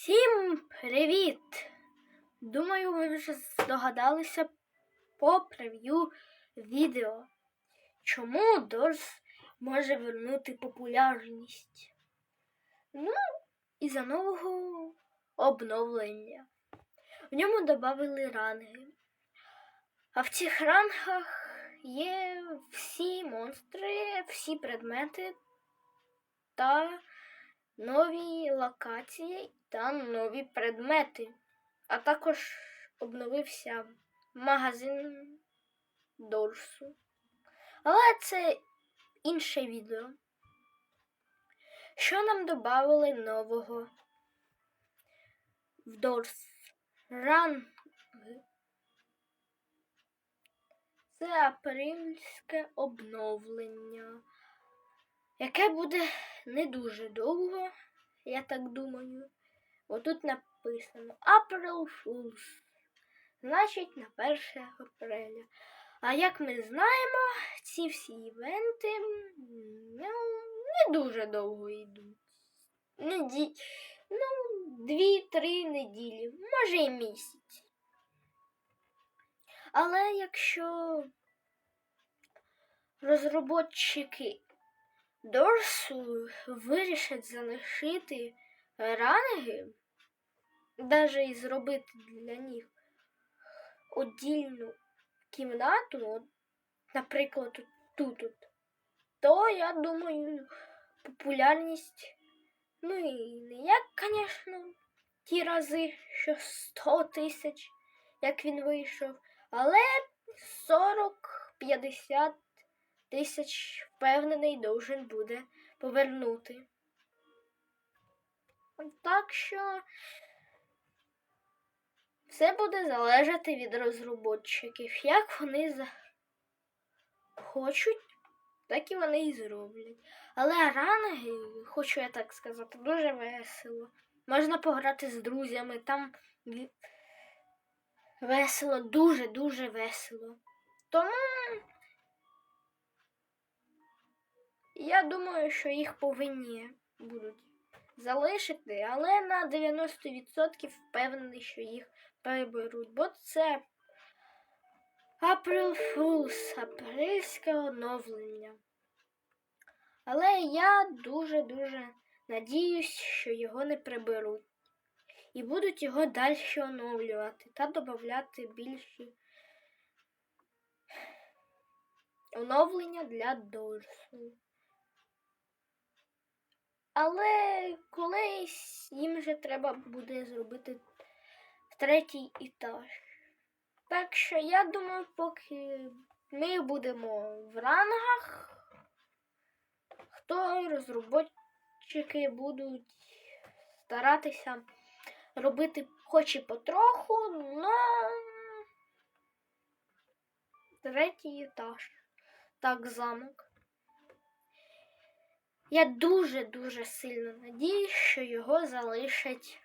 Всім привіт! Думаю, ви вже здогадалися по прев'ю відео, чому Дорс може вернути популярність. Ну, із-за нового обновлення. В ньому додали ранги. А в цих рангах є всі монстри, всі предмети та нові локації та нові предмети. А також обновився магазин Дорсу. Але це інше відео. Що нам додали нового в Дорс? Ранги. Це апрельське обновлення, яке буде не дуже довго, я так думаю. Отут написано April Fools. Значить, на 1 апреля. А як ми знаємо, ці всі івенти ну, не дуже довго йдуть. Неді... Ну, дві-три неділі, може і місяць. Але якщо розробники Дорсу вирішать залишити ранги, навіть і зробити для них отдільну кімнату, наприклад, тут, тут, то я думаю, популярність, ну і не як, звісно, ті рази, що 100 тисяч, як він вийшов, але 40-50 тисяч впевнений должен буде повернути. Так що все буде залежати від розробників. Як вони хочуть, так і вони і зроблять. Але ранги, хочу я так сказати, дуже весело. Можна пограти з друзями, там весело, дуже-дуже весело. Тому я думаю, що їх повинні будуть залишити, але на 90% впевнений, що їх переберуть, бо це April Fools, апрельське оновлення. Але я дуже-дуже надіюсь, що його не приберуть. І будуть його далі оновлювати та додати більші оновлення для дорсу. Але колись їм вже треба буде зробити третій етаж. Так що я думаю, поки ми будемо в рангах, хто розробники будуть старатися робити хоч і потроху, но третій етаж. Так, замок. Я дуже-дуже сильно надіюсь, що його залишать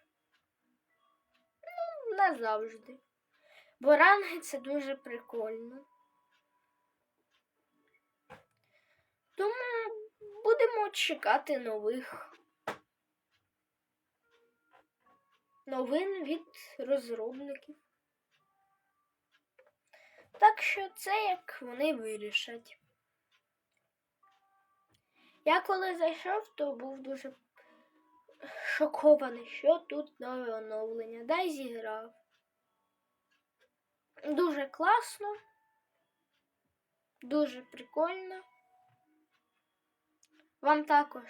ну, назавжди. Бо ранги це дуже прикольно. Тому будемо чекати нових новин від розробників. Так що це як вони вирішать. Я коли зайшов, то був дуже шокований, що тут нове оновлення. Дай зіграв. Дуже класно, дуже прикольно. Вам також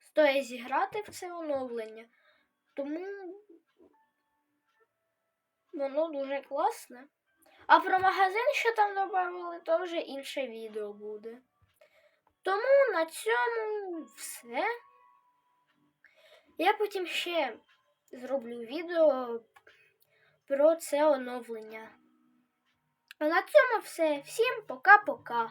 стоїть зіграти в це оновлення, тому воно дуже класне. А про магазин, що там додали, то вже інше відео буде. Тому на цьому все. Я потім ще зроблю відео про це оновлення. А на цьому все. Всім пока-пока.